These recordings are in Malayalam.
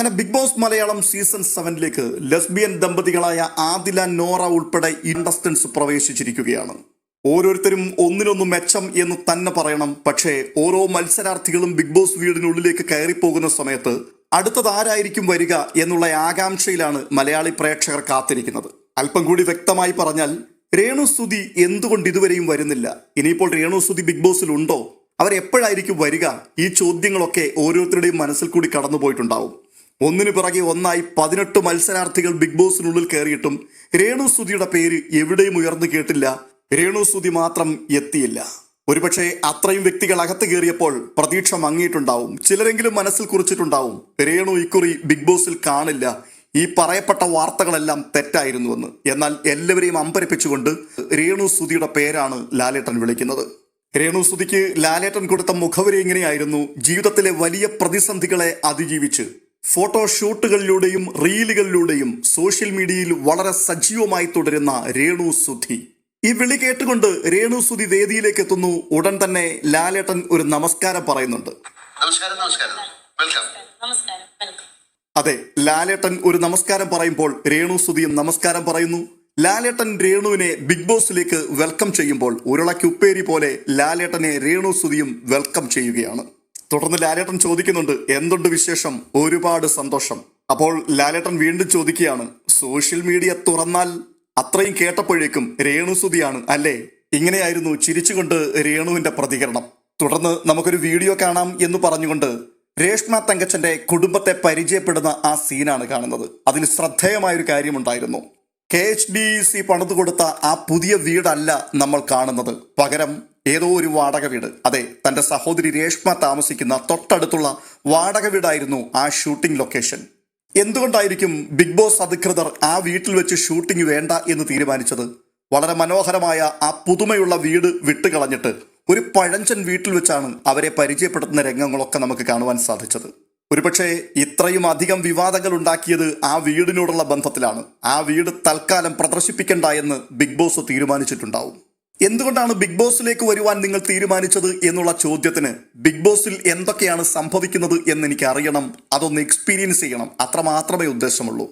അങ്ങനെ ബിഗ് ബോസ് മലയാളം സീസൺ സെവനിലേക്ക് ലെസ്ബിയൻ ദമ്പതികളായ ആദില നോറ ഉൾപ്പെടെ ഇൻഡസ്റ്റൻസ് പ്രവേശിച്ചിരിക്കുകയാണ്. ഓരോരുത്തരും ഒന്നിനൊന്ന് മെച്ചം എന്ന് തന്നെ പറയണം. പക്ഷേ ഓരോ മത്സരാർത്ഥികളും ബിഗ് ബോസ് വീടിനുള്ളിലേക്ക് കയറിപ്പോകുന്ന സമയത്ത് അടുത്തത് ആരായിരിക്കും വരിക എന്നുള്ള ആകാംക്ഷയിലാണ് മലയാളി പ്രേക്ഷകർ കാത്തിരിക്കുന്നത്. അല്പം കൂടി വ്യക്തമായി പറഞ്ഞാൽ രേണു സ്തുതി എന്തുകൊണ്ട് ഇതുവരെയും വരുന്നില്ല? ഇനിയിപ്പോൾ രേണു സ്തുതി ബിഗ് ബോസിൽ ഉണ്ടോ? അവരെപ്പോഴായിരിക്കും വരിക? ഈ ചോദ്യങ്ങളൊക്കെ ഓരോരുത്തരുടെയും മനസ്സിൽ കൂടി കടന്നുപോയിട്ടുണ്ടാവും. ഒന്നിനു പിറകെ ഒന്നായി പതിനെട്ട് മത്സരാർത്ഥികൾ ബിഗ് ബോസിനുള്ളിൽ കയറിയിട്ടും രേണു സുതിയുടെ പേര് എവിടെയും ഉയർന്നു കേട്ടില്ല. രേണു സുതി മാത്രം എത്തിയില്ല. ഒരുപക്ഷെ അത്രയും വ്യക്തികൾ അകത്ത് കയറിയപ്പോൾ പ്രതീക്ഷ മങ്ങിയിട്ടുണ്ടാവും. ചിലരെങ്കിലും മനസ്സിൽ കുറിച്ചിട്ടുണ്ടാവും രേണു ഇക്കുറി ബിഗ് ബോസിൽ കാണില്ല. ഈ പറയപ്പെട്ട വാർത്തകളെല്ലാം തെറ്റായിരുന്നുവെന്ന്. എന്നാൽ എല്ലാവരെയും അമ്പരപ്പിച്ചുകൊണ്ട് രേണു സുതിയുടെ പേരാണ് ലാലേട്ടൻ വിളിക്കുന്നത്. രേണു സുതിക്ക് ലാലേട്ടൻ കൊടുത്ത മുഖവരി എങ്ങനെയായിരുന്നു? ജീവിതത്തിലെ വലിയ പ്രതിസന്ധികളെ അതിജീവിച്ച് ഫോട്ടോഷൂട്ടുകളിലൂടെയും റീലുകളിലൂടെയും സോഷ്യൽ മീഡിയയിൽ വളരെ സജീവമായി തുടരുന്ന രേണു സുധി. ഈ വിളി കേട്ടുകൊണ്ട് രേണു സുധി വേദിയിലേക്ക് എത്തുന്നു. ഉടൻ തന്നെ ലാലേട്ടൻ ഒരു നമസ്കാരം പറയുന്നുണ്ട്. നമസ്കാരം നമസ്കാരം. വെൽക്കം നമസ്കാരം വെൽക്കം അതെ ലാലേട്ടൻ ഒരു നമസ്കാരം പറയുമ്പോൾ രേണു സുധിയും നമസ്കാരം പറയുന്നു. ലാലേട്ടൻ രേണുവിനെ ബിഗ് ബോസിലേക്ക് വെൽക്കം ചെയ്യുമ്പോൾ ഉരുളക്കുപ്പേരി പോലെ ലാലേട്ടനെ രേണു സുധിയും വെൽക്കം ചെയ്യുകയാണ്. തുടർന്ന് ലാലേട്ടൻ ചോദിക്കുന്നുണ്ട് എന്തുണ്ട് വിശേഷം? ഒരുപാട് സന്തോഷം. അപ്പോൾ ലാലേട്ടൻ വീണ്ടും ചോദിക്കുകയാണ് സോഷ്യൽ മീഡിയ തുറന്നാൽ അത്രയും കേട്ടപ്പോഴേക്കും രേണു സുധിയാണ് അല്ലേ? ഇങ്ങനെയായിരുന്നു ചിരിച്ചുകൊണ്ട് രേണുവിന്റെ പ്രതികരണം. തുടർന്ന് നമുക്കൊരു വീഡിയോ കാണാം എന്ന് പറഞ്ഞുകൊണ്ട് രേഷ്മ തങ്കച്ചന്റെ കുടുംബത്തെ പരിചയപ്പെടുന്ന ആ സീനാണ് കാണുന്നത്. അതിൽ ശ്രദ്ധേയമായ ഒരു കാര്യമുണ്ടായിരുന്നു. കെ എച്ച് ഡി സി പണിത് കൊടുത്ത ആ പുതിയ വീടല്ല നമ്മൾ കാണുന്നത്. പകരം ഏതോ ഒരു വാടക വീട്. അതെ തന്റെ സഹോദരി രേഷ്മ താമസിക്കുന്ന തൊട്ടടുത്തുള്ള വാടക വീടായിരുന്നു ആ ഷൂട്ടിംഗ് ലൊക്കേഷൻ. എന്തുകൊണ്ടായിരിക്കും ബിഗ് ബോസ് അധികൃതർ ആ വീട്ടിൽ വെച്ച് ഷൂട്ടിംഗ് വേണ്ട എന്ന് തീരുമാനിച്ചത്? വളരെ മനോഹരമായ ആ പുതുമയുള്ള വീട് വിട്ടുകളഞ്ഞിട്ട് ഒരു പഴഞ്ചൻ വീട്ടിൽ വെച്ചാണ് അവരെ പരിചയപ്പെടുത്തുന്ന രംഗങ്ങളൊക്കെ നമുക്ക് കാണുവാൻ സാധിച്ചത്. ഒരുപക്ഷെ ഇത്രയും അധികം വിവാദങ്ങൾ ഉണ്ടാക്കിയത് ആ വീടിനോടുള്ള ബന്ധത്തിലാണ്. ആ വീട് തൽക്കാലം പ്രദർശിപ്പിക്കണ്ട എന്ന് ബിഗ് ബോസ് തീരുമാനിച്ചിട്ടുണ്ടാവും. എന്തുകൊണ്ടാണ് ബിഗ് ബോസിലേക്ക് വരുവാൻ നിങ്ങൾ തീരുമാനിച്ചത് എന്നുള്ള ചോദ്യത്തിന് ബിഗ് ബോസിൽ എന്തൊക്കെയാണ് സംഭവിക്കുന്നത് എന്ന് എനിക്ക് അറിയണം അതൊന്ന് എക്സ്പീരിയൻസ് ചെയ്യണം. അത്രമാത്രമേ ഉദ്ദേശമുള്ളൂ.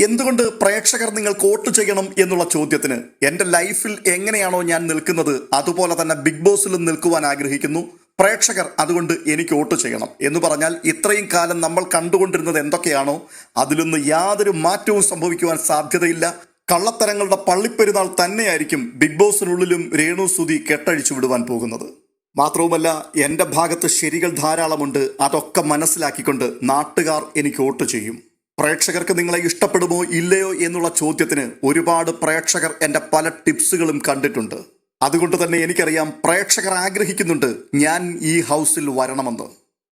എന്തുകൊണ്ട് പ്രേക്ഷകർ നിങ്ങൾ കോട്ട് ചെയ്യണം എന്നുള്ള ചോദ്യത്തിന് എന്റെ ലൈഫിൽ എങ്ങനെയാണോ ഞാൻ നിൽക്കുന്നത് അതുപോലെ തന്നെ ബിഗ് ബോസിലും നിൽക്കുവാൻ ആഗ്രഹിക്കുന്നു. പ്രേക്ഷകർ അതുകൊണ്ട് എനിക്ക് വോട്ട് ചെയ്യണം എന്ന് പറഞ്ഞാൽ ഇത്രയും കാലം നമ്മൾ കണ്ടുകൊണ്ടിരുന്നത് എന്തൊക്കെയാണോ അതിലൊന്ന് യാതൊരു മാറ്റവും സംഭവിക്കുവാൻ സാധ്യതയില്ല. കള്ളത്തരങ്ങളുടെ പള്ളിപ്പെരുന്നാൾ തന്നെയായിരിക്കും ബിഗ് ബോസിനുള്ളിലും രേണു സുതി കെട്ടഴിച്ചു വിടുവാൻ പോകുന്നത്. മാത്രവുമല്ല എന്റെ ഭാഗത്ത് ശരികൾ ധാരാളമുണ്ട് അതൊക്കെ മനസ്സിലാക്കിക്കൊണ്ട് നാട്ടുകാർ എനിക്ക് വോട്ട് ചെയ്യും. പ്രേക്ഷകർക്ക് നിങ്ങളെ ഇഷ്ടപ്പെടുമോ ഇല്ലയോ എന്നുള്ള ചോദ്യത്തിന് ഒരുപാട് പ്രേക്ഷകർ എന്റെ പല ടിപ്സുകളും കണ്ടിട്ടുണ്ട്. അതുകൊണ്ട് തന്നെ എനിക്കറിയാം പ്രേക്ഷകർ ആഗ്രഹിക്കുന്നുണ്ട് ഞാൻ ഈ ഹൗസിൽ വരണമെന്ന്.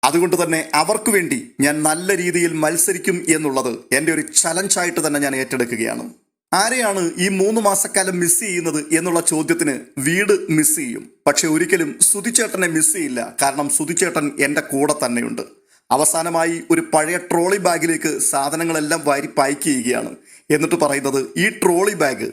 അതുകൊണ്ട് തന്നെ അവർക്ക് വേണ്ടി ഞാൻ നല്ല രീതിയിൽ മത്സരിക്കും എന്നുള്ളത് എന്റെ ഒരു ചലഞ്ചായിട്ട് തന്നെ ഞാൻ ഏറ്റെടുക്കുകയാണ്. ആരെയാണ് ഈ മൂന്ന് മാസക്കാലം മിസ് ചെയ്യുന്നത് എന്നുള്ള ചോദ്യത്തിന് വീട് മിസ് ചെയ്യും. പക്ഷെ ഒരിക്കലും സുതിച്ചേട്ടനെ മിസ് ചെയ്യില്ല. കാരണം സുതിച്ചേട്ടൻ എന്റെ കൂടെ തന്നെയുണ്ട്. അവസാനമായി ഒരു പഴയ ട്രോളി ബാഗിലേക്ക് സാധനങ്ങളെല്ലാം വാരി പായ്ക്ക് ചെയ്യുകയാണ്. എന്നിട്ട് പറയുന്നത് ഈ ട്രോളി ബാഗ്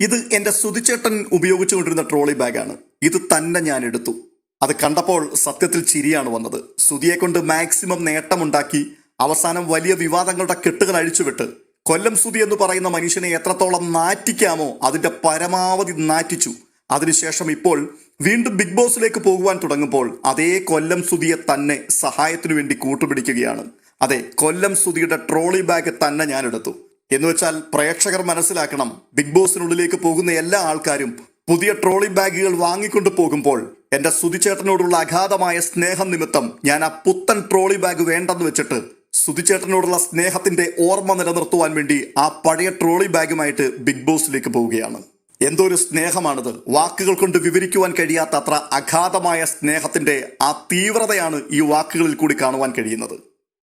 ഇത് എന്റെ സുതിച്ചേട്ടൻ ഉപയോഗിച്ചുകൊണ്ടിരുന്ന ട്രോളി ബാഗാണ് ഇത് തന്നെ ഞാൻ എടുത്തു. അത് കണ്ടപ്പോൾ സത്യത്തിൽ ചിരിയാണ് വന്നത്. സുതിയെ കൊണ്ട് മാക്സിമം നേട്ടമുണ്ടാക്കി അവസാനം വലിയ വിവാദങ്ങളുടെ കെട്ടുകൾ അഴിച്ചുവിട്ട് കൊല്ലം സുതി എന്ന് പറയുന്ന മനുഷ്യനെ എത്രത്തോളം നാറ്റിക്കാമോ അതിന്റെ പരമാവധി നാറ്റിച്ചു. അതിനുശേഷം ഇപ്പോൾ വീണ്ടും ബിഗ് ബോസിലേക്ക് പോകുവാൻ തുടങ്ങുമ്പോൾ അതേ കൊല്ലം സുതിയെ തന്നെ സഹായത്തിനു വേണ്ടി കൂട്ടുപിടിക്കുകയാണ്. അതെ കൊല്ലം സുതിയുടെ ട്രോളി ബാഗ് തന്നെ ഞാൻ എടുത്തു എന്ന് വെച്ചാൽ പ്രേക്ഷകർ മനസ്സിലാക്കണം ബിഗ് ബോസിനുള്ളിലേക്ക് പോകുന്ന എല്ലാ ആൾക്കാരും പുതിയ ട്രോളി ബാഗുകൾ വാങ്ങിക്കൊണ്ട് പോകുമ്പോൾ എന്റെ സുതിച്ചേട്ടനോടുള്ള അഗാധമായ സ്നേഹം നിമിത്തം ഞാൻ ആ പുത്തൻ ട്രോളി ബാഗ് വേണ്ടെന്ന് വെച്ചിട്ട് സുതിച്ചേട്ടനോടുള്ള സ്നേഹത്തിന്റെ ഓർമ്മ നിലനിർത്തുവാൻ വേണ്ടി ആ പഴയ ട്രോളി ബാഗുമായിട്ട് ബിഗ് ബോസിലേക്ക് പോവുകയാണ്. എന്തോ ഒരു സ്നേഹമാണിത്. വാക്കുകൾ കൊണ്ട് വിവരിക്കുവാൻ കഴിയാത്ത അത്ര അഗാധമായ സ്നേഹത്തിന്റെ ആ തീവ്രതയാണ് ഈ വാക്കുകളിൽ കൂടി കാണുവാൻ കഴിയുന്നത്.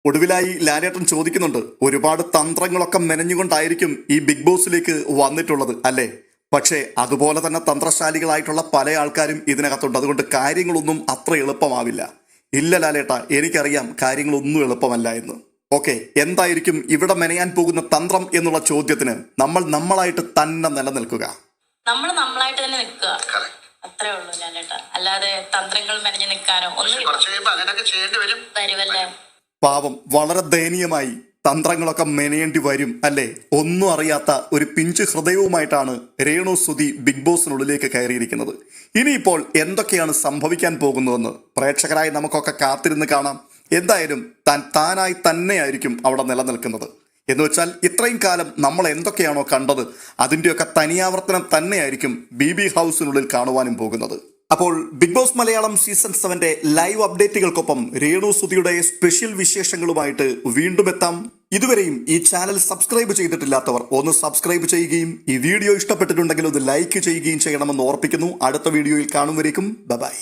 ഒടുവിലായി ലാലേട്ടൻ ചോദിക്കുന്നുണ്ട് ഒരുപാട് തന്ത്രങ്ങളൊക്കെ മെനഞ്ഞുകൊണ്ടായിരിക്കും ഈ ബിഗ് ബോസിലേക്ക് വന്നിട്ടുള്ളത് അല്ലേ? പക്ഷേ അതുപോലെ തന്നെ തന്ത്രശാലികളായിട്ടുള്ള പല ആൾക്കാരും ഇതിനകത്തുണ്ട്. അതുകൊണ്ട് കാര്യങ്ങളൊന്നും അത്ര എളുപ്പമാവില്ല. ഇല്ല ലാലേട്ട എനിക്കറിയാം കാര്യങ്ങളൊന്നും എളുപ്പമല്ല എന്ന്. ഓക്കെ എന്തായിരിക്കും ഇവിടെ മെനയാൻ പോകുന്ന തന്ത്രം എന്നുള്ള ചോദ്യത്തിന് നമ്മൾ നമ്മളായിട്ട് തന്നെ നിലനിൽക്കുക. നമ്മൾ നമ്മളായിട്ട് തന്നെ നിൽക്കുക. അത്രേ ഉള്ളൂ ഞാനേട്ടാ അല്ലാതെ തന്ത്രങ്ങൾ മെനഞ്ഞു നിൽക്കാനോ ഒന്നും പാവം വളരെ ദയനീയമായി തന്ത്രങ്ങളൊക്കെ മെനയേണ്ടി വരും അല്ലേ? ഒന്നും അറിയാത്ത ഒരു പിഞ്ച് ഹൃദയവുമായിട്ടാണ് രേണു സുധി ബിഗ് ബോസിനുള്ളിലേക്ക് കയറിയിരിക്കുന്നത്. ഇനിയിപ്പോൾ എന്തൊക്കെയാണ് സംഭവിക്കാൻ പോകുന്നതെന്ന് പ്രേക്ഷകരായി നമുക്കൊക്കെ കാത്തിരുന്ന് കാണാം. എന്തായാലും താൻ താനായി തന്നെയായിരിക്കും അവിടെ നിലനിൽക്കുന്നത്. എന്ന് വെച്ചാൽ ഇത്രയും കാലം നമ്മൾ എന്തൊക്കെയാണോ കണ്ടത് അതിന്റെയൊക്കെ തനിയാവർത്തനം തന്നെയായിരിക്കും ബി ബി ഹൗസിനുള്ളിൽ കാണുവാനും പോകുന്നത്. അപ്പോൾ ബിഗ് ബോസ് മലയാളം സീസൺ സെവന്റെ ലൈവ് അപ്ഡേറ്റുകൾക്കൊപ്പം രേണു സുധിയുടെ സ്പെഷ്യൽ വിശേഷങ്ങളുമായിട്ട് വീണ്ടും എത്താം. ഇതുവരെയും ഈ ചാനൽ സബ്സ്ക്രൈബ് ചെയ്തിട്ടില്ലാത്തവർ ഒന്ന് സബ്സ്ക്രൈബ് ചെയ്യുകയും ഈ വീഡിയോ ഇഷ്ടപ്പെട്ടിട്ടുണ്ടെങ്കിൽ ഒന്ന് ലൈക്ക് ചെയ്യുകയും ചെയ്യണമെന്ന് ഓർപ്പിക്കുന്നു. അടുത്ത വീഡിയോയിൽ കാണും വരേക്കും. ബൈ